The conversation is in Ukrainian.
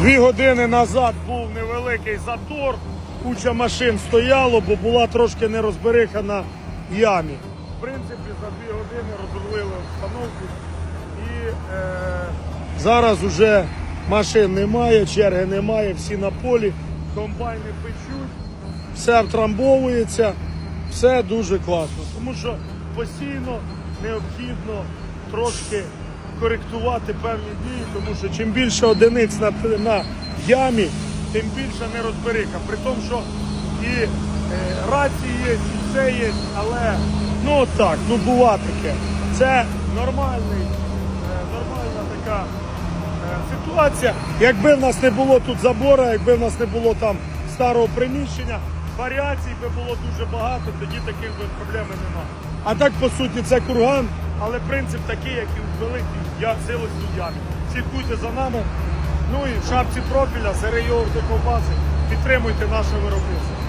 Дві години назад був невеликий затор, куча машин стояло, бо була трошки нерозбериха на ямі. В принципі, за дві години розробили обстановку і е, зараз уже машин немає, черги немає, всі на полі, комбайни печуть, все втрамбовується, все дуже класно. Тому що постійно необхідно трошки коректувати певні дії, тому що чим більше одиниць на, на ямі, тим більше нерозбериха. При тому, що і е, рації є, і все є, але ну так, ну бува таке. Це нормальний, е, нормальна така е, ситуація. Якби в нас не було тут забора, якби в нас не було там старого приміщення, варіацій би було дуже багато, тоді таких би проблем немає. А так, по суті, це курган, але принцип такий, як і у великій силості ямі. Слідкуйте за нами. Ну і в шапці профіля, серйозно ковбаси, підтримуйте наше виробництво.